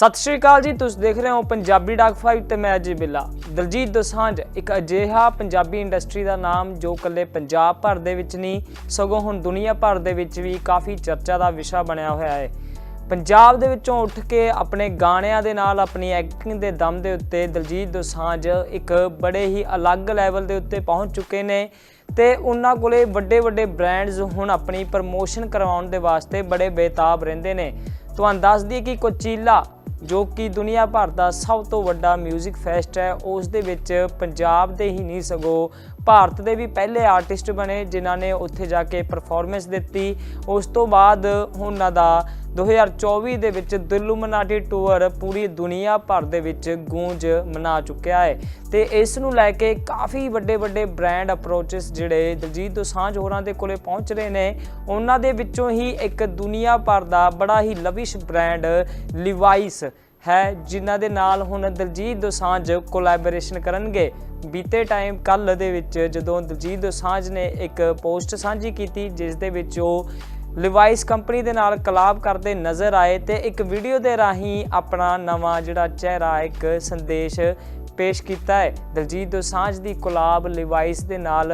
ਸਤਿ ਸ਼੍ਰੀ ਅਕਾਲ ਜੀ, ਤੁਸੀਂ ਦੇਖ ਰਹੇ ਹੋ ਪੰਜਾਬੀ ਡਾਕ ਫਾਈਵ ਤੇ ਮੈਂ ਅਜੇ ਬਿੱਲਾ। ਦਲਜੀਤ ਦੋਸਾਂਝ, ਇੱਕ ਅਜਿਹਾ ਪੰਜਾਬੀ ਇੰਡਸਟਰੀ ਦਾ ਨਾਮ ਜੋ ਕੱਲੇ ਪੰਜਾਬ ਭਰ ਦੇ ਵਿੱਚ ਨਹੀਂ, ਸਗੋਂ ਹੁਣ ਦੁਨੀਆ ਭਰ ਦੇ ਵਿੱਚ ਵੀ ਕਾਫੀ ਚਰਚਾ ਦਾ ਵਿਸ਼ਾ ਬਣਿਆ ਹੋਇਆ ਹੈ। ਪੰਜਾਬ ਦੇ ਵਿੱਚੋਂ ਉੱਠ ਕੇ ਆਪਣੇ ਗਾਣਿਆਂ ਦੇ ਨਾਲ ਆਪਣੀ ਐਕਟਿੰਗ ਦੇ ਦਮ ਦੇ ਉੱਤੇ ਦਲਜੀਤ ਦੋਸਾਂਝ ਇੱਕ ਬੜੇ ਹੀ ਅਲੱਗ ਲੈਵਲ ਦੇ ਉੱਤੇ ਪਹੁੰਚ ਚੁੱਕੇ ਨੇ ਤੇ ਉਹਨਾਂ ਕੋਲੇ ਵੱਡੇ ਵੱਡੇ ਬ੍ਰਾਂਡਸ ਹੁਣ ਆਪਣੀ ਪ੍ਰਮੋਸ਼ਨ ਕਰਵਾਉਣ ਦੇ ਵਾਸਤੇ ਬੜੇ ਬੇਤਾਬ ਰਹਿੰਦੇ ਨੇ। ਤੁਹਾਨੂੰ ਦੱਸ ਦਈਏ ਕਿ ਕੋਚੀਲਾ ਜੋ ਕਿ ਦੁਨੀਆ ਭਰ ਦਾ ਸਭ ਤੋਂ ਵੱਡਾ 뮤직 ਫੈਸਟ ਹੈ, ਉਸ ਦੇ ਵਿੱਚ ਪੰਜਾਬ ਦੇ ਹੀ ਨਹੀਂ ਸਗੋਂ ਭਾਰਤ ਦੇ ਵੀ ਪਹਿਲੇ ਆਰਟਿਸਟ ਬਣੇ ਜਿਨ੍ਹਾਂ ਨੇ ਉੱਥੇ ਜਾ ਕੇ ਪਰਫਾਰਮੈਂਸ ਦਿੱਤੀ। ਉਸ ਤੋਂ ਬਾਅਦ ਉਹਨਾਂ ਦਾ 2024 ਦੇ ਵਿੱਚ ਦਿਲੂ ਮਨਾਟੀ ਟੂਰ ਪੂਰੀ ਦੁਨੀਆ ਭਰ ਦੇ ਵਿੱਚ ਗੂੰਜ ਮਨਾ ਚੁੱਕਿਆ ਹੈ। ਤੇ ਇਸ ਨੂੰ ਲੈ ਕੇ ਕਾਫੀ ਵੱਡੇ ਵੱਡੇ ਬ੍ਰਾਂਡ ਅਪਰੋਚਸ ਜਿਹੜੇ ਦਲਜੀਤ ਦੋਸਾਂਝ ਹੋਰਾਂ ਦੇ ਕੋਲੇ ਪਹੁੰਚ ਰਹੇ ਨੇ, ਉਹਨਾਂ ਦੇ ਵਿੱਚੋਂ ਹੀ ਇੱਕ ਦੁਨੀਆ ਭਰ ਦਾ ਬੜਾ ਹੀ ਲਵਿਸ਼ ਬ੍ਰਾਂਡ ਲਿਵਾਈਸ ਹੈ, ਜਿਨ੍ਹਾਂ ਦੇ ਨਾਲ ਹੁਣ ਦਲਜੀਤ ਦੋਸਾਂਝ ਕੋਲੈਬੋਰੇਸ਼ਨ ਕਰਨਗੇ। ਬੀਤੇ ਟਾਈਮ ਕੱਲ ਦੇ ਵਿੱਚ ਜਦੋਂ ਦਲਜੀਤ ਦੋਸਾਂਝ ਨੇ ਇੱਕ ਪੋਸਟ ਸਾਂਝੀ ਕੀਤੀ, ਜਿਸ ਦੇ ਵਿੱਚ ਉਹ ਲਿਵਾਈਸ ਕੰਪਨੀ ਦੇ ਨਾਲ ਕਲਾਬ ਕਰਦੇ ਨਜ਼ਰ ਆਏ ਤੇ ਇੱਕ ਵੀਡੀਓ ਦੇ ਰਾਹੀਂ ਆਪਣਾ ਨਵਾਂ ਜਿਹੜਾ ਚਿਹਰਾ, ਇੱਕ ਸੰਦੇਸ਼ ਪੇਸ਼ ਕੀਤਾ ਹੈ। ਦਲਜੀਤ ਦੋਸਾਂਝ ਦੀ ਕੋਲਾਬ ਲਿਵਾਈਸ ਦੇ ਨਾਲ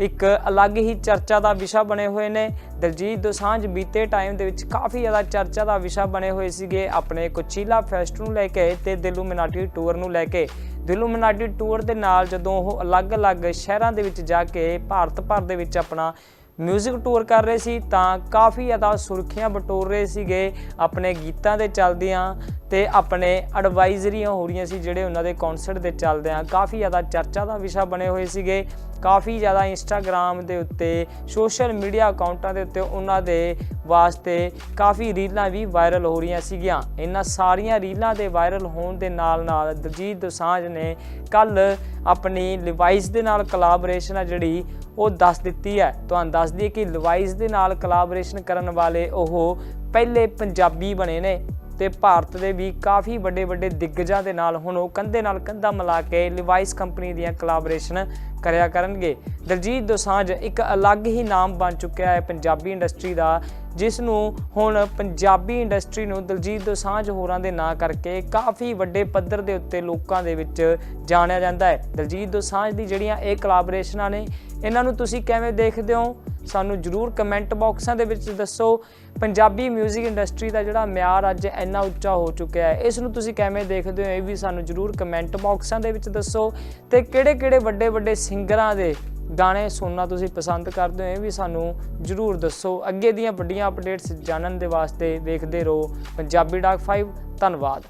ਇੱਕ ਅਲੱਗ ਹੀ ਚਰਚਾ ਦਾ ਵਿਸ਼ਾ ਬਣੇ ਹੋਏ ਨੇ। ਦਲਜੀਤ ਦੋਸਾਂਝ ਬੀਤੇ ਟਾਈਮ ਦੇ ਵਿੱਚ ਕਾਫੀ ਜ਼ਿਆਦਾ ਚਰਚਾ ਦਾ ਵਿਸ਼ਾ ਬਣੇ ਹੋਏ ਸੀਗੇ, ਆਪਣੇ ਕੁਚੀਲਾ ਫੈਸਟ ਨੂੰ ਲੈ ਕੇ ਤੇ ਦਿਲੂ ਮਿਨਾਟੀ ਟੂਰ ਨੂੰ ਲੈ ਕੇ। ਦਿਲੂ ਮਿਨਾਟੀ ਟੂਰ ਦੇ ਨਾਲ ਜਦੋਂ ਉਹ ਅਲੱਗ-ਅਲੱਗ ਸ਼ਹਿਰਾਂ ਦੇ ਵਿੱਚ ਜਾ ਕੇ ਭਾਰਤ ਭਰ ਦੇ ਵਿੱਚ ਆਪਣਾ ਮਿਊਜ਼ਿਕ ਟੂਰ ਕਰ ਰਹੇ ਸੀ, ਤਾਂ ਕਾਫੀ ਜ਼ਿਆਦਾ ਸੁਰਖੀਆਂ ਬਟੋਰ ਰਹੇ ਸੀਗੇ ਆਪਣੇ ਗੀਤਾਂ ਦੇ ਚੱਲਦਿਆਂ ਤੇ ਆਪਣੇ ਐਡਵਾਈਜ਼ਰੀਆਂ ਹੋ ਰਹੀਆਂ ਸੀ ਜਿਹੜੇ ਉਹਨਾਂ ਦੇ ਕਨਸਰਟ ਦੇ ਚੱਲਦਿਆਂ। ਕਾਫੀ ਜ਼ਿਆਦਾ ਚਰਚਾ ਦਾ ਵਿਸ਼ਾ ਬਣੇ ਹੋਏ ਸੀਗੇ। ਕਾਫੀ ਜ਼ਿਆਦਾ ਇੰਸਟਾਗ੍ਰam ਦੇ ਉੱਤੇ ਸੋਸ਼ਲ ਮੀਡੀਆ ਅਕਾਊਂਟਾਂ ਦੇ ਉੱਤੇ ਉਹਨਾਂ ਦੇ ਵਾਸਤੇ ਕਾਫੀ ਰੀਲਾਂ ਵੀ ਵਾਇਰਲ ਹੋ ਰਹੀਆਂ ਸੀਗੀਆਂ। ਇਹਨਾਂ ਸਾਰੀਆਂ ਰੀਲਾਂ ਦੇ ਵਾਇਰਲ ਹੋਣ ਦੇ ਨਾਲ ਨਾਲ ਦਲਜੀਤ ਦੋਸਾਂਝ ਨੇ ਕੱਲ ਆਪਣੀ ਲਿਵਾਈਸ ਦੇ ਨਾਲ ਕੋਲਾਬੋਰੇਸ਼ਨ ਆ ਜਿਹੜੀ, ਉਹ ਦੱਸ ਦਿੱਤੀ ਹੈ। ਤੁਹਾਨੂੰ ਦੱਸ ਦਈਏ ਕਿ ਲਿਵਾਈਸ ਦੇ ਨਾਲ ਕੋਲਾਬੋਰੇਸ਼ਨ ਕਰਨ ਵਾਲੇ ਉਹ ਪਹਿਲੇ ਪੰਜਾਬੀ ਬਣੇ ਨੇ। ਤੇ ਭਾਰਤ ਦੇ ਵੀ ਕਾਫੀ ਵੱਡੇ ਵੱਡੇ ਦਿੱਗਜਾਂ ਦੇ ਨਾਲ ਹੁਣ ਉਹ ਕੰਧੇ ਨਾਲ ਕੰਧਾ ਮਿਲਾ ਕੇ ਲਿਵਾਈਸ ਕੰਪਨੀ ਦੀਆਂ ਕੋਲਾਬੋਰੇਸ਼ਨ ਕਰਿਆ ਕਰਨਗੇ। ਦਲਜੀਤ ਦੋਸਾਂਝ ਇੱਕ ਅਲੱਗ ਹੀ ਨਾਮ ਬਣ ਚੁੱਕਿਆ ਹੈ ਪੰਜਾਬੀ ਇੰਡਸਟਰੀ ਦਾ। ਜਿਸ ਨੂੰ ਹੁਣ ਪੰਜਾਬੀ ਇੰਡਸਟਰੀ ਨੂੰ ਦਲਜੀਤ ਦੋਸਾਂਝ ਹੋਰਾਂ ਦੇ ਨਾਂ ਕਰਕੇ ਕਾਫੀ ਵੱਡੇ ਪੱਧਰ ਦੇ ਉੱਤੇ ਲੋਕਾਂ ਦੇ ਵਿੱਚ ਜਾਣਿਆ ਜਾਂਦਾ ਹੈ। ਦਲਜੀਤ ਦੋਸਾਂਝ ਦੀ ਜਿਹੜੀਆਂ ਇਹ ਕੋਲਾਬੋਰੇਸ਼ਨਾਂ ਨੇ, ਇਹਨਾਂ ਨੂੰ ਤੁਸੀਂ ਕਿਵੇਂ ਦੇਖਦੇ ਹੋ? ਸਾਨੂੰ ਜਰੂਰ ਕਮੈਂਟ ਬਾਕਸਾਂ ਦੇ ਵਿੱਚ ਦੱਸੋ। ਪੰਜਾਬੀ 뮤직 ਇੰਡਸਟਰੀ ਦਾ ਜਿਹੜਾ ਮਿਆਰ ਅੱਜ ਇੰਨਾ ਉੱਚਾ ਹੋ ਚੁੱਕਿਆ ਹੈ, ਇਸ ਨੂੰ ਤੁਸੀਂ ਕਿਵੇਂ ਦੇਖਦੇ ਹੋ? ਇਹ ਵੀ ਸਾਨੂੰ ਜਰੂਰ ਕਮੈਂਟ ਬਾਕਸਾਂ ਦੇ ਵਿੱਚ ਦੱਸੋ। ਤੇ ਕਿਹੜੇ-ਕਿਹੜੇ ਵੱਡੇ-ਵੱਡੇ ਸਿੰਗਰਾਂ ਦੇ ਗਾਣੇ ਸੁਣਨਾ ਤੁਸੀਂ ਪਸੰਦ ਕਰਦੇ ਹੋ, ਇਹ ਵੀ ਸਾਨੂੰ ਜਰੂਰ ਦੱਸੋ। ਅੱਗੇ ਦੀਆਂ ਵੱਡੀਆਂ ਅਪਡੇਟਸ ਜਾਣਨ ਦੇ ਵਾਸਤੇ ਵੇਖਦੇ ਰਹੋ। ਪੰਜਾਬੀ ਡਾਕ 5 ਧੰਨਵਾਦ।